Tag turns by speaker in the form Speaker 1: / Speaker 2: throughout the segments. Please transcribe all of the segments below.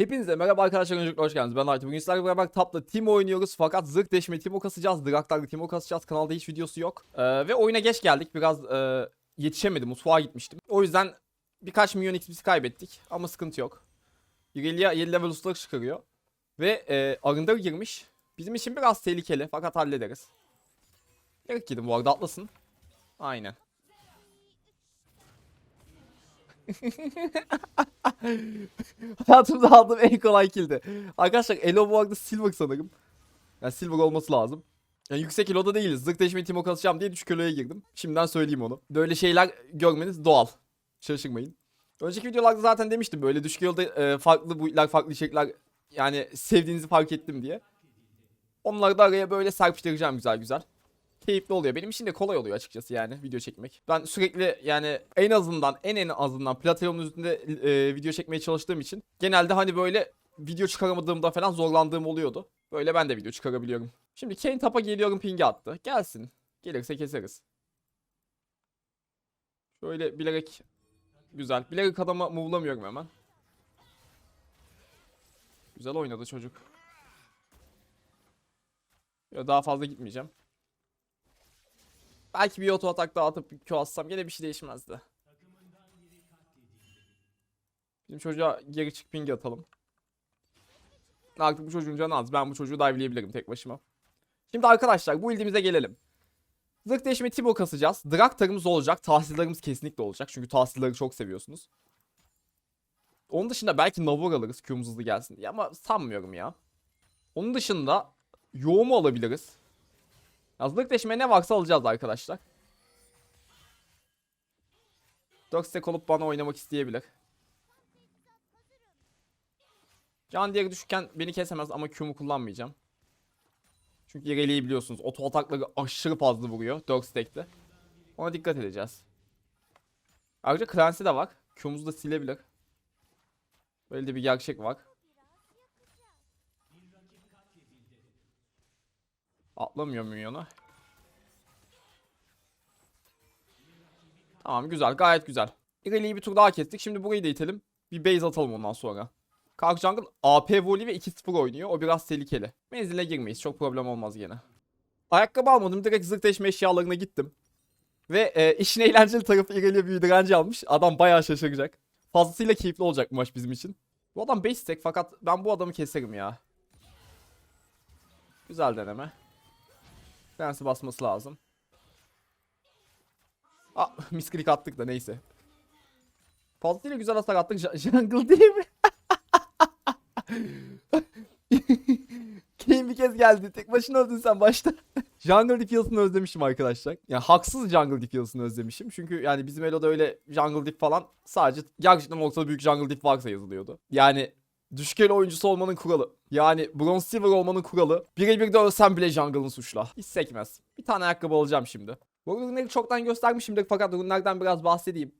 Speaker 1: Hepinize merhaba arkadaşlar öncelikle hoş geldiniz. Ben Aytu. Bugün sizlerle beraber Tap'la Timo oynuyoruz. Fakat zırh deşme Timo kasacağız. Draktar'da Timo kasacağız. Kanalda hiç videosu yok. Ee, ve oyuna geç geldik. Biraz e, yetişemedim. Mutfağa gitmiştim. O yüzden birkaç milyon XP'si kaybettik. Ama sıkıntı yok. Irelia 7 level ustalık çıkarıyor. Ve e, arındır girmiş. Bizim için biraz tehlikeli. Fakat hallederiz. Gerek gidin bu arada atlasın. Aynen. Hayatımda aldığım en kolay killdi. Arkadaşlar Elo bu arada Silver sanırım. Yani Silver olması lazım. Yani yüksek Elo'da değiliz. Zırh deşme Timo kasacağım diye düşük Elo'ya girdim. Şimdiden söyleyeyim onu. Böyle şeyler görmeniz doğal. Şaşırmayın. Önceki videolarda zaten demiştim böyle düşük Elo'da e, farklı boyutlar, farklı içerikler yani sevdiğinizi fark ettim diye. Onları da araya böyle serpiştireceğim güzel güzel. Keyifli oluyor. Benim için de kolay oluyor açıkçası yani video çekmek. Ben sürekli yani en azından en en azından platformun üstünde e, video çekmeye çalıştığım için genelde hani böyle video çıkaramadığımda falan zorlandığım oluyordu. Böyle ben de video çıkarabiliyorum. Şimdi Kane tapa geliyorum pingi attı. Gelsin. Gelirse keseriz. Şöyle bilerek güzel. Bilerek adama move'lamıyorum hemen. Güzel oynadı çocuk. Ya daha fazla gitmeyeceğim. Belki bir auto atak daha atıp Q atsam gene bir şey değişmezdi. Bizim çocuğa geri çık ping atalım. Artık bu çocuğun canı az. Ben bu çocuğu dive'leyebilirim tek başıma. Şimdi arkadaşlar bu ildimize gelelim. Zırh değişimi Tibo kasacağız. Draktarımız olacak. Tahsillerimiz kesinlikle olacak. Çünkü tahsilleri çok seviyorsunuz. Onun dışında belki Navor alırız Q'muz hızlı gelsin diye ama sanmıyorum ya. Onun dışında Yoğumu alabiliriz. Yazlık deşme ne varsa alacağız arkadaşlar. 4 stack olup bana oynamak isteyebilir. Can diğeri düşükken beni kesemez ama Q'mu kullanmayacağım. Çünkü Irelia'yı biliyorsunuz. Oto atakları aşırı fazla vuruyor 4 stack'te. Ona dikkat edeceğiz. Ayrıca Clancy de var. Q'muzu da silebilir. Böyle de bir gerçek var. Atlamıyor minyonu. Tamam güzel gayet güzel. İreli'yi bir tur daha kestik. Şimdi burayı da itelim. Bir base atalım ondan sonra. Kark Jungle AP volley ve 2-0 oynuyor. O biraz tehlikeli. Menzile girmeyiz. Çok problem olmaz yine. Ayakkabı almadım. Direkt zırh deşme eşyalarına gittim. Ve e, işin eğlenceli tarafı İreli'ye bir direnci almış. Adam bayağı şaşıracak. Fazlasıyla keyifli olacak bu maç bizim için. Bu adam 5 stack fakat ben bu adamı keserim ya. Güzel deneme. Prensi basması lazım. Ah misklik attık da neyse. Fazlasıyla güzel hasar attık. Jungle değil mi? Kane bir kez geldi. Tek başına öldün sen başta. Jungle Difficulty'ni özlemişim arkadaşlar. Yani haksız Jungle Difficulty'ni özlemişim. Çünkü yani bizim Elo'da öyle Jungle Diff falan sadece gerçekten ortada büyük Jungle Diff varsa yazılıyordu. Yani düşük elo oyuncusu olmanın kuralı. Yani Bronze Silver olmanın kuralı. Birebir de ölsem bile jungle'ın suçla. Hiç sekmez. Bir tane ayakkabı alacağım şimdi. Bu ürünleri çoktan göstermişimdir fakat ürünlerden biraz bahsedeyim.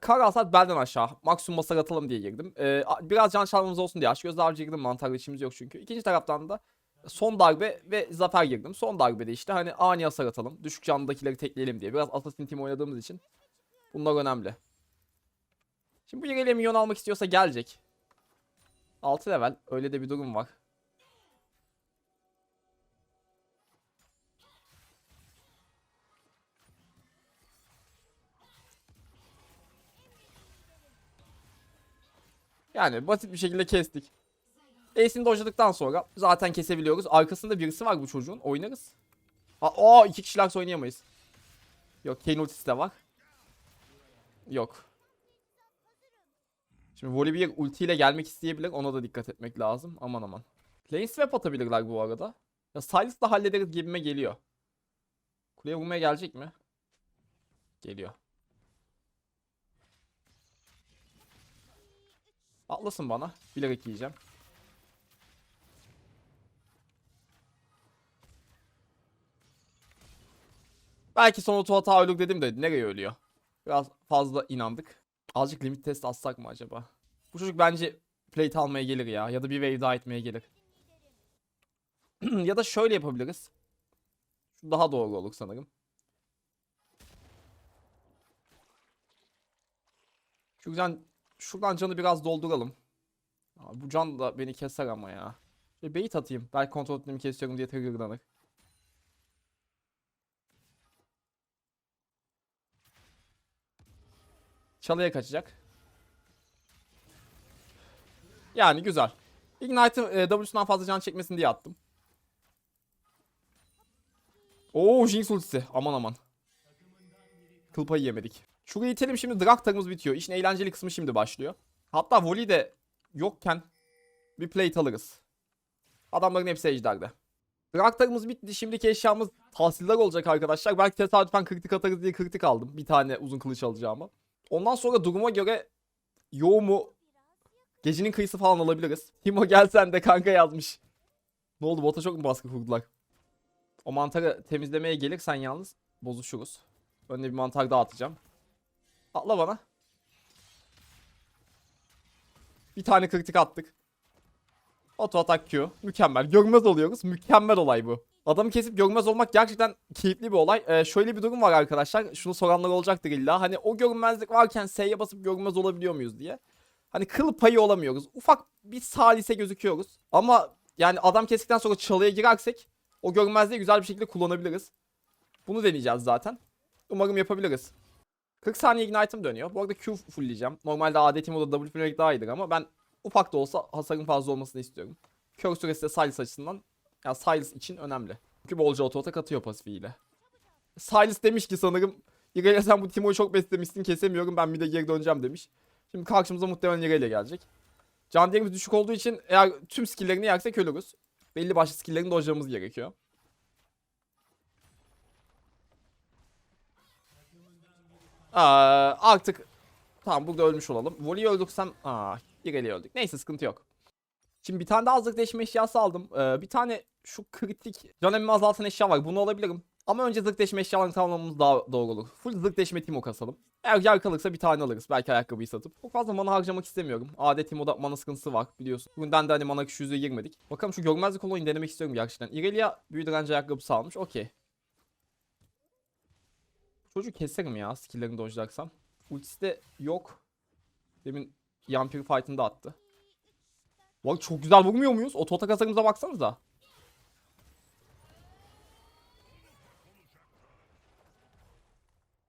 Speaker 1: Kara hasar belden aşağı. Maksimum hasar atalım diye girdim. Ee, biraz can çalmamız olsun diye aç göz avcı girdim. Mantarlı işimiz yok çünkü. İkinci taraftan da son darbe ve zafer girdim. Son darbede işte hani ani hasar atalım. Düşük canlıdakileri tekleyelim diye. Biraz Assassin Team oynadığımız için. Bunlar önemli. Şimdi bu yeriyle milyon almak istiyorsa gelecek. 6 level. Öyle de bir durum var. Yani basit bir şekilde kestik. Ace'ini dojladıktan sonra zaten kesebiliyoruz. Arkasında birisi var bu çocuğun. Oynarız. Aa, aa iki kişiler oynayamayız. Yok Kane ultisi de var. Yok. Şimdi Volibear ultiyle gelmek isteyebilir. Ona da dikkat etmek lazım. Aman aman. Lane swap atabilirler bu arada. Ya Silas'la hallederiz gibime geliyor. Kuleye vurmaya gelecek mi? Geliyor. Atlasın bana. Bilerek yiyeceğim. Belki son oto hata ölür dedim de nereye ölüyor? Biraz fazla inandık. Azıcık limit test atsak mı acaba? Bu çocuk bence plate almaya gelir ya. Ya da bir wave daha etmeye gelir. ya da şöyle yapabiliriz. Şu daha doğru olur sanırım. Şuradan, şuradan canı biraz dolduralım. Abi bu can da beni keser ama ya. Şöyle bait atayım. Belki kontrol ettiğimi kesiyorum diye triggerlanır. Çalıya kaçacak. Yani güzel. Ignite'ı e, W'sundan fazla can çekmesin diye attım. Oo Jinx ultisi. Aman aman. Kıl payı yemedik. Şurayı itelim şimdi Draktar'ımız bitiyor. İşin eğlenceli kısmı şimdi başlıyor. Hatta Voli de yokken bir plate alırız. Adamların hepsi ejderde. Draktar'ımız bitti. Şimdiki eşyamız tahsiller olacak arkadaşlar. Belki tesadüfen kritik atarız diye kritik aldım. Bir tane uzun kılıç alacağıma. Ondan sonra duruma göre yoğumu gecenin kıyısı falan alabiliriz. Timo gel sen de kanka yazmış. Ne oldu bota çok mu baskı kurdular? O mantarı temizlemeye gelirsen yalnız bozuşuruz. Önüne bir mantar daha atacağım. Atla bana. Bir tane kritik attık. Auto atak Q. Mükemmel. Görmez oluyoruz. Mükemmel olay bu. Adamı kesip görmez olmak gerçekten keyifli bir olay. Ee, şöyle bir durum var arkadaşlar. Şunu soranlar olacaktır illa. Hani o görünmezlik varken S'ye basıp görünmez olabiliyor muyuz diye. Hani kıl payı olamıyoruz. Ufak bir salise gözüküyoruz. Ama yani adam kestikten sonra çalıya girersek o görünmezliği güzel bir şekilde kullanabiliriz. Bunu deneyeceğiz zaten. Umarım yapabiliriz. 40 saniye ignite'ım dönüyor. Bu arada Q fullleyeceğim. Normalde adetim o da W fulllemek daha iyidir ama ben ufak da olsa hasarın fazla olmasını istiyorum. Kör süresi de Silas açısından yani Silas için önemli. Çünkü bolca ototak atıyor pasifiyle. Silas demiş ki sanırım İrelia sen bu Timo'yu çok beslemişsin kesemiyorum ben bir de geri döneceğim demiş. Şimdi karşımıza muhtemelen İrelia gelecek. Can değerimiz düşük olduğu için eğer tüm skill'lerini yersek ölürüz. Belli başlı skill'lerini dojlamamız gerekiyor. Aa, artık tamam burada ölmüş olalım. Voli'yi öldürsem aa İreli'yi öldük. Neyse sıkıntı yok. Şimdi bir tane daha hazır değişme eşyası aldım. Ee, bir tane şu kritik can emmi azaltan eşya var. Bunu alabilirim. Ama önce zırh deşme eşyalarını tamamlamamız daha doğru olur. Full zırh deşme timo kasalım. Eğer yer kalırsa bir tane alırız. Belki ayakkabıyı satıp. Çok fazla mana harcamak istemiyorum. Adet timoda mana sıkıntısı var biliyorsun. Bugünden de hani mana küçüğüze girmedik. Bakalım şu görmezlik olayını denemek istiyorum gerçekten. Irelia büyü direnci ayakkabısı almış. Okey. Çocuğu keserim ya skill'lerini dojlarsam. Ultisi de yok. Demin Yampir fight'ını da attı. Bak çok güzel vurmuyor muyuz? Oto atak hasarımıza baksanıza.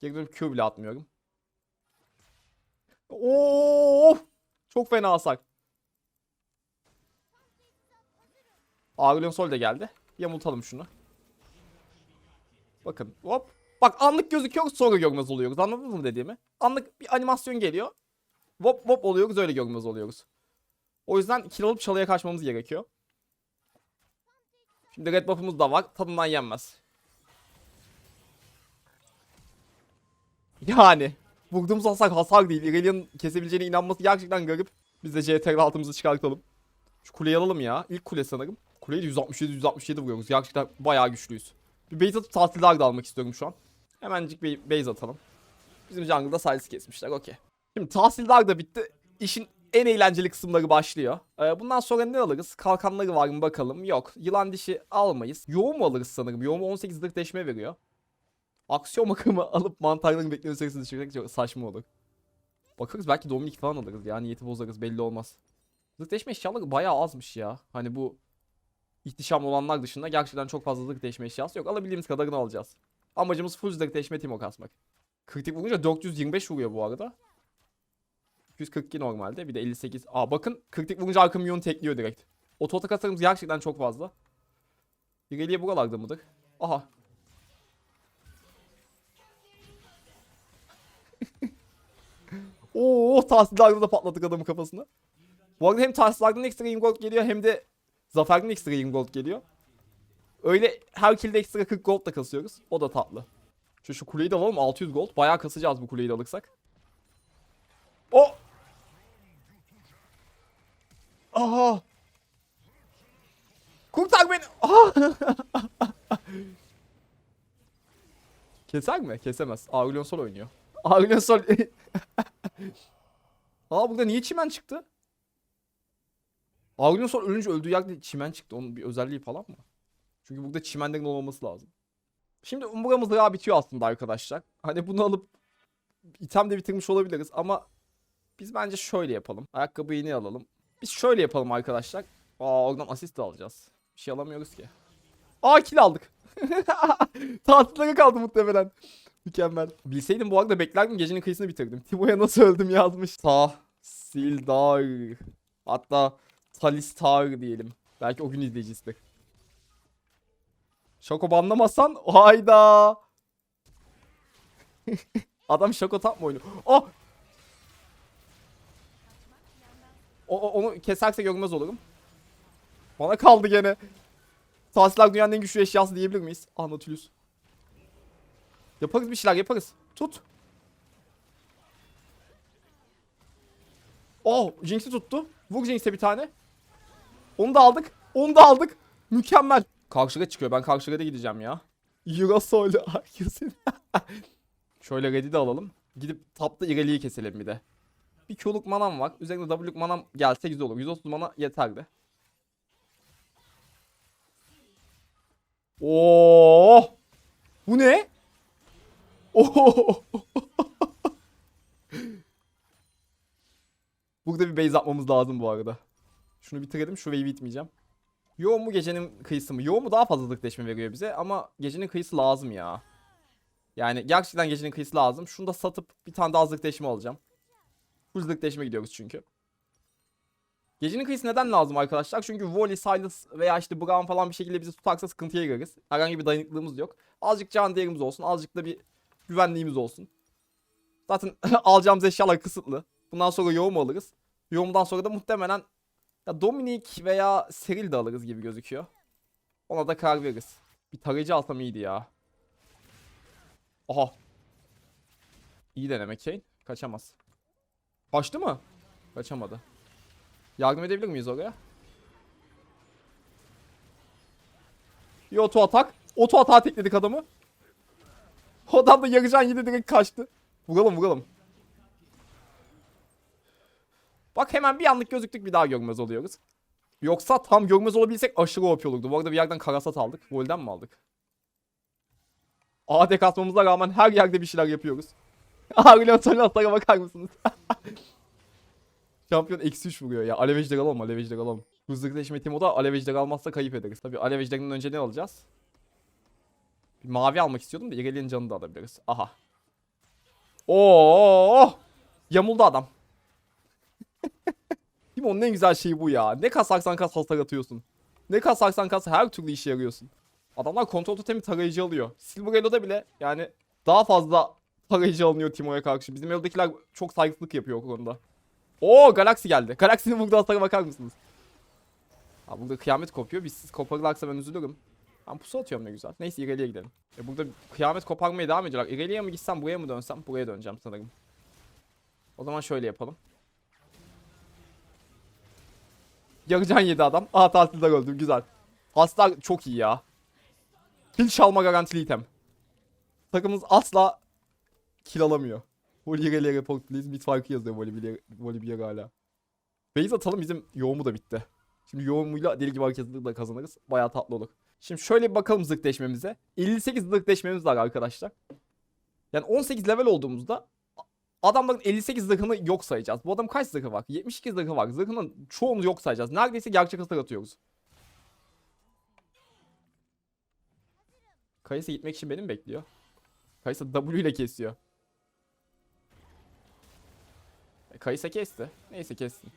Speaker 1: Geri dönüp Q bile atmıyorum. Oo! Çok fena hasar. Aurelion Sol de geldi. Yamultalım şunu. Bakın hop. Bak anlık gözüküyor sonra görmez oluyoruz. Anladınız mı dediğimi? Anlık bir animasyon geliyor. Hop hop oluyoruz öyle görmez oluyoruz. O yüzden kill alıp çalıya kaçmamız gerekiyor. Şimdi red buff'ımız da var. Tadından yenmez. Yani. Vurduğumuz hasar hasar değil. Irelia'nın kesebileceğine inanması gerçekten garip. Biz de CTR altımızı çıkartalım. Şu kuleyi alalım ya. İlk kule sanırım. Kuleyi de 167 167 vuruyoruz. Gerçekten bayağı güçlüyüz. Bir base atıp tatiller de almak istiyorum şu an. Hemencik bir base atalım. Bizim jungle'da Silas'ı kesmişler okey. Şimdi tahsildar da bitti. İşin en eğlenceli kısımları başlıyor. Ee, bundan sonra ne alırız? Kalkanları var mı bakalım. Yok. Yılan dişi almayız. Yoğun mu alırız sanırım? Yoğun 18 deşme veriyor. Aksiyon akımı alıp mantarların bekleme süresini düşürmek çok saçma olur. Bakarız belki Dominik falan alırız ya. Niyeti bozarız belli olmaz. Zırhleşme eşyaları bayağı azmış ya. Hani bu ihtişamlı olanlar dışında gerçekten çok fazla zırhleşme eşyası yok. Alabildiğimiz kadarını alacağız. Amacımız full zırhleşme timo kasmak. Kritik vurunca 425 vuruyor bu arada. 242 normalde. Bir de 58. Aa bakın kritik vurunca arka milyonu tekliyor direkt. Oto atak hasarımız gerçekten çok fazla. İleriye buralarda mıdır? Aha. Oo tahsillarda da patlattık adamın kafasını. Bu arada hem tahsillardan ekstra 20 gold geliyor hem de zaferden ekstra 20 gold geliyor. Öyle her killde ekstra 40 gold da kasıyoruz. O da tatlı. Şu, şu kuleyi de alalım 600 gold. Bayağı kasacağız bu kuleyi de alırsak. O Aha. Kurtar beni. Aha. Keser mi? Kesemez. Aurelion Sol oynuyor. Aurelion Sol. Aa burada niye çimen çıktı? Aurelion Sol ölünce öldüğü yerde çimen çıktı. Onun bir özelliği falan mı? Çünkü burada çimenlerin olmaması lazım. Şimdi umburamız daha bitiyor aslında arkadaşlar. Hani bunu alıp item de bitirmiş olabiliriz ama biz bence şöyle yapalım. Ayakkabıyı yine alalım. Biz şöyle yapalım arkadaşlar. Aa oradan asist de alacağız. Bir şey alamıyoruz ki. Aa kill aldık. Tatlılara kaldı muhtemelen. Mükemmel. Bilseydim bu arada beklerdim gecenin kıyısını bitirdim. Timo'ya nasıl öldüm yazmış. Tahsildar. Hatta Talistar diyelim. Belki o gün izleyicisidir. Şoko banlamazsan hayda. Adam şoko tap mı oynuyor? Oh! O, o- onu keserse görmez olurum. Bana kaldı gene. Tahsiller dünyanın en güçlü eşyası diyebilir miyiz? Ah Nautilus. Yaparız bir şeyler yaparız. Tut. Oh Jinx'i tuttu. Vur Jinx'e bir tane. Onu da aldık. Onu da aldık. Mükemmel. Karşıya çıkıyor. Ben karşıya da gideceğim ya. Yurasol Arkeus'un. Şöyle ready de alalım. Gidip tapta ireliği keselim bir de. Bir Q'luk manam var. Üzerinde W'luk manam gelse güzel olur. 130 mana yeterdi. Oo! Bu ne? Oo! Burada bir base atmamız lazım bu arada. Şunu bitirelim. Şu wave'i bitmeyeceğim. Yo mu gecenin kıyısı mı? Yo mu daha fazla zıkleşme veriyor bize ama gecenin kıyısı lazım ya. Yani gerçekten gecenin kıyısı lazım. Şunu da satıp bir tane daha zıkleşme alacağım. Full zıkleşme gidiyoruz çünkü. Gecenin kıyısı neden lazım arkadaşlar? Çünkü Wally, Silas veya işte Brown falan bir şekilde bizi tutarsa sıkıntıya gireriz. Herhangi bir dayanıklılığımız yok. Azıcık can değerimiz olsun. Azıcık da bir güvenliğimiz olsun. Zaten alacağımız eşyalar kısıtlı. Bundan sonra yoğum alırız. Yoğumdan sonra da muhtemelen ya Dominik veya Seril de alırız gibi gözüküyor. Ona da karar veririz. Bir tarayıcı alsam iyiydi ya. Aha. İyi deneme Kane. Kaçamaz. Kaçtı mı? Kaçamadı. Yardım edebilir miyiz oraya? Bir oto atak. Oto atağa tekledik adamı. Adam da yarıcan yedi direkt kaçtı. Vuralım vuralım. Bak hemen bir anlık gözüktük bir daha görmez oluyoruz. Yoksa tam görmez olabilsek aşırı OP olurdu. Bu arada bir yerden karasat aldık. Volden mi aldık? AD kasmamıza rağmen her yerde bir şeyler yapıyoruz. Argülatörün hasara bakar mısınız? Şampiyon eksi 3 vuruyor ya. Alev ejderi alalım, alev ejderi alalım. Hızlıkleşme Timo'da alev ejderi almazsa kayıp ederiz. Tabi alev ejderinden önce ne alacağız? Bir mavi almak istiyordum da İrelia'nın canını da alabiliriz. Aha. Oo! Yamuldu adam. Timo'nun en güzel şeyi bu ya. Ne kasarsan kas hasar atıyorsun. Ne kasarsan kas her türlü işe yarıyorsun. Adamlar kontrol totemi tarayıcı alıyor. Silver Elo'da bile yani daha fazla tarayıcı alınıyor Timo'ya karşı. Bizim Elo'dakiler çok saygısızlık yapıyor o konuda. Oo Galaxy geldi. Galaxy'nin burada hasara bakar mısınız? Ha burada kıyamet kopuyor. Biz siz koparırlarsa ben üzülürüm. Ben pusu atıyorum ne güzel. Neyse İrelia'ya gidelim. E burada kıyamet koparmaya devam ediyorlar. İrelia'ya mı gitsem buraya mı dönsem? Buraya döneceğim sanırım. O zaman şöyle yapalım. Yarıcan yedi adam. Aha tatilden öldüm güzel. Haslar çok iyi ya. Kill çalma garantili item. Takımımız asla kill alamıyor. Volibear'e report please. Mid farkı yazıyor Volibear, hala. Base atalım bizim yoğumu da bitti. Şimdi yoğumuyla deli gibi hareketleri de kazanırız. Bayağı tatlı olur. Şimdi şöyle bir bakalım zırh deşmemize. 58 zırh deşmemiz var arkadaşlar. Yani 18 level olduğumuzda adamların 58 zırhını yok sayacağız. Bu adam kaç zırhı var? 72 zırhı var. Zırhının çoğunu yok sayacağız. Neredeyse gerçek hasar atıyoruz. Kayısı gitmek için beni mi bekliyor? Kayısı W ile kesiyor. E, Kayısa kesti. Neyse kessin.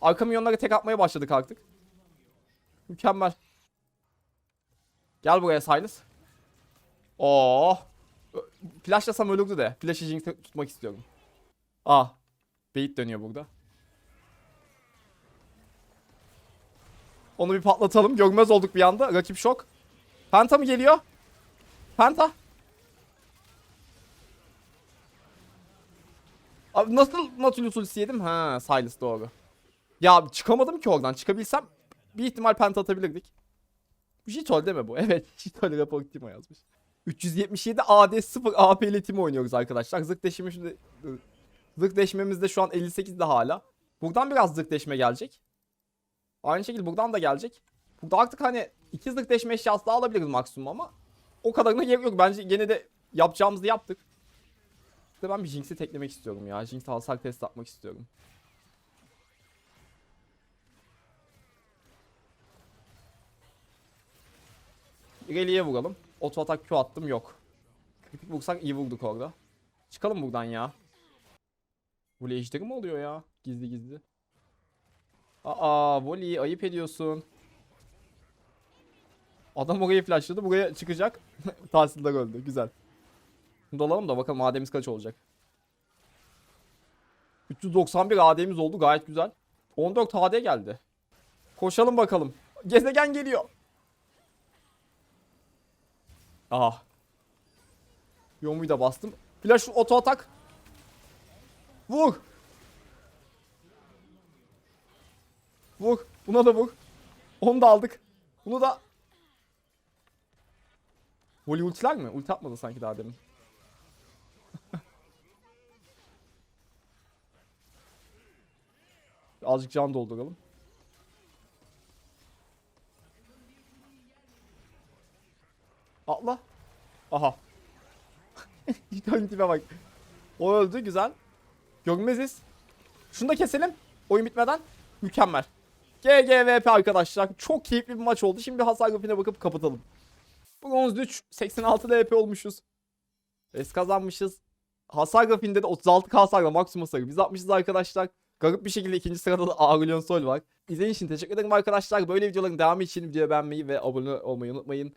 Speaker 1: Arka milyonlara tek atmaya başladık artık. Mükemmel. Gel buraya Silas. Ö- Flashlasam ölürdü de. Flash'ı tutmak istiyorum. Ah. Bait dönüyor burada. Onu bir patlatalım. Görmez olduk bir anda. Rakip şok. Penta mı geliyor? Penta. Abi nasıl Nautilus ultisi yedim? Ha, Silas doğru. Ya çıkamadım ki oradan. Çıkabilsem bir ihtimal penta atabilirdik. Jitol deme bu. Evet, Jitol rapor Timo yazmış. 377 AD 0 AP ile Timo oynuyoruz arkadaşlar. Zırh deşimi şimdi Zırh deşmemizde şu an 58'de hala. Buradan biraz zırh deşme gelecek. Aynı şekilde buradan da gelecek. Burada artık hani iki zırh deşme eşyası daha alabiliriz maksimum ama o kadarına gerek yok. Bence gene de yapacağımızı yaptık. Ben bir Jinx'i teklemek istiyorum ya. Jinx hasar test atmak istiyorum. Rally'e vuralım. Oto atak Q attım yok. Kritik vursak iyi vurduk orada. Çıkalım buradan ya. Bu ejderi mi oluyor ya? Gizli gizli. Aa Voli ayıp ediyorsun. Adam orayı flashladı. Buraya çıkacak. Tahsildar öldü. Güzel. Şimdi da bakalım AD'miz kaç olacak. 391 AD'miz oldu. Gayet güzel. 14 HD geldi. Koşalım bakalım. Gezegen geliyor. Aha. Yomu'yu da bastım. Flash oto atak. Vur. Vur. Buna da vur. Onu da aldık. Bunu da. Voli ultiler mi? Ulti atmadı sanki daha demin. Azıcık can dolduralım. Atla. Aha. Tipe bak. O öldü güzel. Görmeziz. Şunu da keselim. Oyun bitmeden. Mükemmel. GGVP arkadaşlar. Çok keyifli bir maç oldu. Şimdi hasar grafiğine bakıp kapatalım. Bronz 3. 86 LP olmuşuz. Es kazanmışız. Hasar grafiğinde de 36 hasarla maksimum hasarı. Biz atmışız arkadaşlar. Garip bir şekilde ikinci sırada da Aurelion Sol var. İzlediğiniz için teşekkür ederim arkadaşlar. Böyle videoların devamı için videoyu beğenmeyi ve abone olmayı unutmayın.